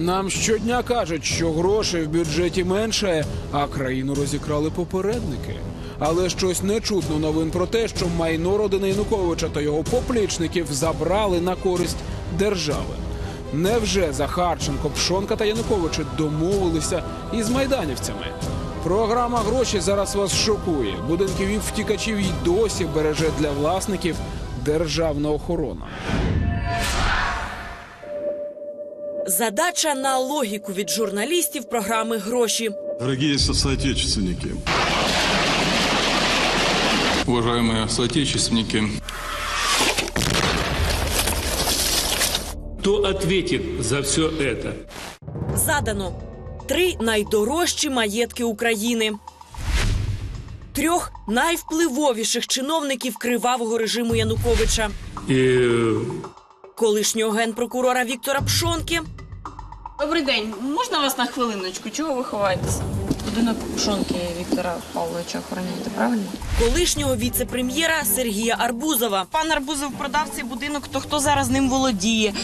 Нам щодня кажуть, що грошей в бюджеті менше, а країну розікрали попередники. Але щось не чутно новин про те, що майно родини Януковича та його поплічників забрали на користь держави. Невже Захарченко, Пшонка та Януковичі домовилися із майданівцями? Програма гроші зараз вас шокує. Будинків втікачів й досі береже для власників державна охорона. Задача на логіку від журналістів програми Гроші. Дорогие со- соотечественники, Уважаемые соотечественники, Кто ответит за все это? Задано три найдорожчі маєтки України. Трьох найвпливовіших чиновників кривавого режиму Януковича, И э, колишнього генпрокурора Віктора Пшонки, Добрий день. Можна вас на хвилиночку? Чого ви ховаєтеся? Будинок Пшонки Віктора Павловича охороняєте, правильно? колишнього віце-прем'єра Сергія Арбузова. Пан Арбузов продав цей будинок, то хто зараз ним володіє?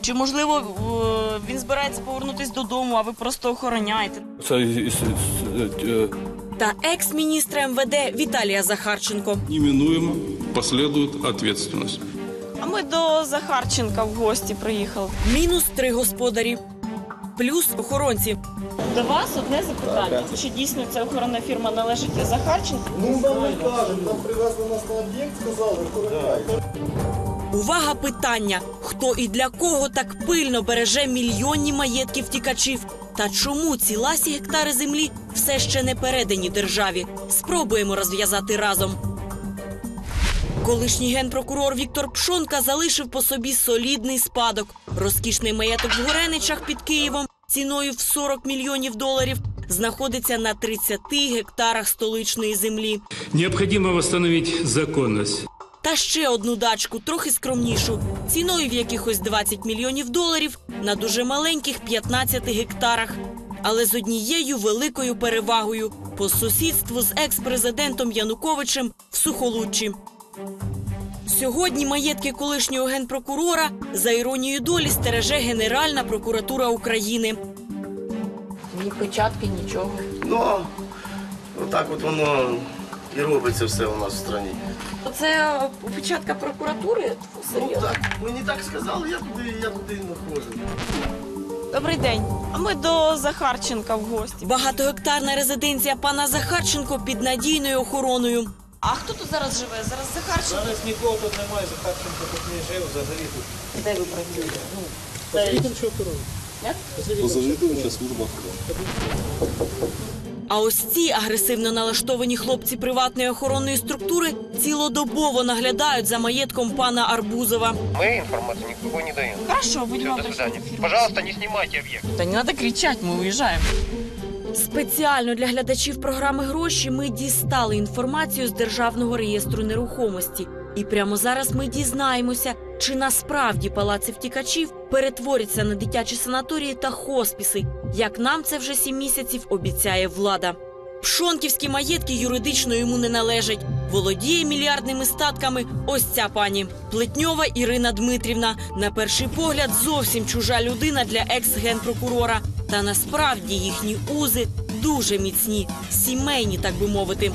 Чи можливо е, він збирається повернутись додому, а ви просто охороняєте? Це Та екс-міністра МВД Віталія Захарченко. неминуемо последует ответственность. А ми до Захарченка в гості приїхали. Мінус три господарі, плюс охоронці. До вас одне запитання. Чи дійсно ця охоронна фірма належить Захарченку? Ну, нам не кажуть, нам привезли нас на об'єкт, сказали, охороняйте. Увага питання: хто і для кого так пильно береже мільйонні маєтки втікачів? Та чому ці ласі гектари землі все ще не передані державі? Спробуємо розв'язати разом. Колишній генпрокурор Віктор Пшонка залишив по собі солідний спадок. Розкішний маєток в Гореничах під Києвом ціною в 40 мільйонів доларів знаходиться на 30 гектарах столичної землі. необходимо восстановить законность. Та ще одну дачку, трохи скромнішу, ціною в якихось 20 мільйонів доларів на дуже маленьких 15 гектарах. Але з однією великою перевагою по сусідству з екс-президентом Януковичем в Сухолуччі. Сьогодні маєтки колишнього генпрокурора за іронією долі стереже Генеральна прокуратура України. Ні печатки, нічого. Ну, отак от воно і робиться все у нас в країні. Це печатка прокуратури? Ну так, мені так сказали, я туди, я туди не ходжу. Добрий день. А ми до Захарченка в гості. Багатогектарна резиденція пана Захарченко під надійною охороною. А хто тут зараз живе? Зараз Захарченко. Зараз нікого тут немає, Захарченко тут не жив взагалі тут. Де ви працюєте? Ну. Позавідувача служба А ось ці агресивно налаштовані хлопці приватної охоронної структури цілодобово наглядають за маєтком пана Арбузова. Мы информацию никакой не даем. Хорошо, Все, будемо до свидания. Пожалуйста, не снимайте объект. Та не треба кричати, ми уїжджаємо. Спеціально для глядачів програми гроші ми дістали інформацію з державного реєстру нерухомості. І прямо зараз ми дізнаємося, чи насправді палаци втікачів перетворяться на дитячі санаторії та хоспіси, як нам це вже сім місяців обіцяє влада. Пшонківські маєтки юридично йому не належать. Володіє мільярдними статками ось ця пані Плетньова Ірина Дмитрівна. На перший погляд зовсім чужа людина для екс-генпрокурора. Та насправді їхні узи дуже міцні, сімейні, так би мовити.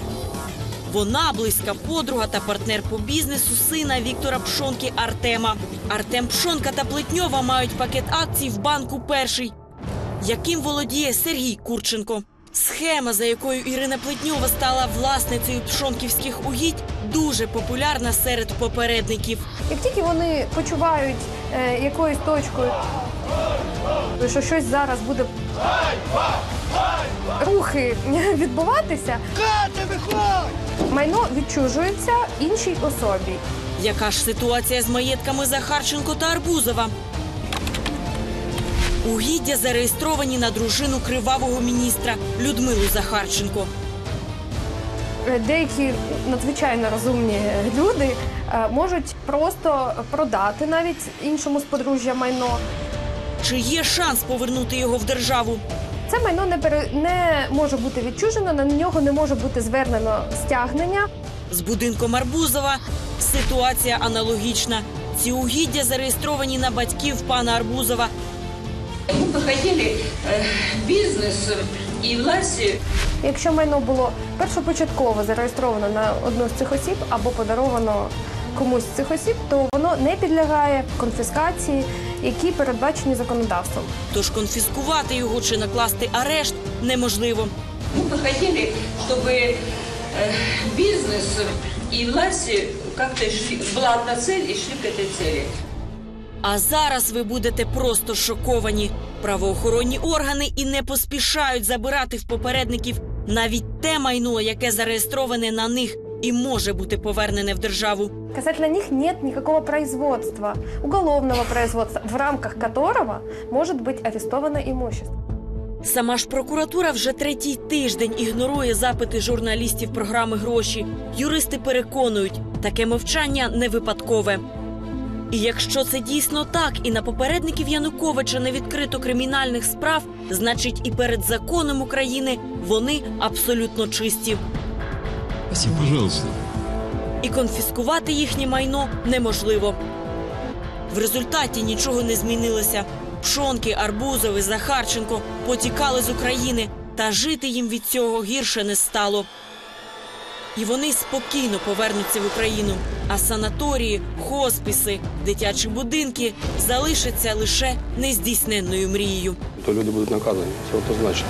Вона близька подруга та партнер по бізнесу сина Віктора Пшонки Артема. Артем Пшонка та Плетньова мають пакет акцій в банку перший, яким володіє Сергій Курченко. Схема, за якою Ірина Плетньова стала власницею пшонківських угідь, дуже популярна серед попередників. Як тільки вони почувають е, якоюсь точкою, що щось зараз буде рухи відбуватися, майно відчужується іншій особі. Яка ж ситуація з маєтками Захарченко та Арбузова? Угіддя зареєстровані на дружину кривавого міністра Людмилу Захарченко. Е, Деякі надзвичайно розумні люди е, можуть просто продати навіть іншому з подружжя майно. Чи є шанс повернути його в державу? Це майно не пере... не може бути відчужено, на нього не може бути звернено стягнення. З будинком Арбузова ситуація аналогічна. Ці угіддя зареєстровані на батьків пана Арбузова. Мы бы хотели э, бизнес и власти Якщо майно було першопочатково зареєстровано на одну з цих осіб або подаровано комусь з цих осіб, то воно не підлягає конфіскації, які передбачені законодавством. Тож конфіскувати його чи накласти арешт неможливо. мы бы хотели, чтобы э, бизнес и власти как-то шли, была одна цель и шли к этой цели. А зараз ви будете просто шоковані. Правоохоронні органи і не поспішають забирати в попередників навіть те майно, яке зареєстроване на них і може бути повернене в державу. Касательно них нет никакого производства, уголовного производства, в рамках которого может быть арестовано имущество. Сама ж прокуратура вже третій тиждень ігнорує запити журналістів програми гроші. Юристи переконують, таке мовчання не випадкове. І якщо це дійсно так, і на попередників Януковича не відкрито кримінальних справ, значить і перед законом України вони абсолютно чисті. Пожалуйста. І конфіскувати їхнє майно неможливо. В результаті нічого не змінилося. Пшонки, Арбузови, Захарченко потікали з України, та жити їм від цього гірше не стало. І вони спокійно повернуться в Україну. А санаторії, хосписи, дитячі будинки залишаться лише нездійсненною мрією. То люди будуть наказані, це однозначно.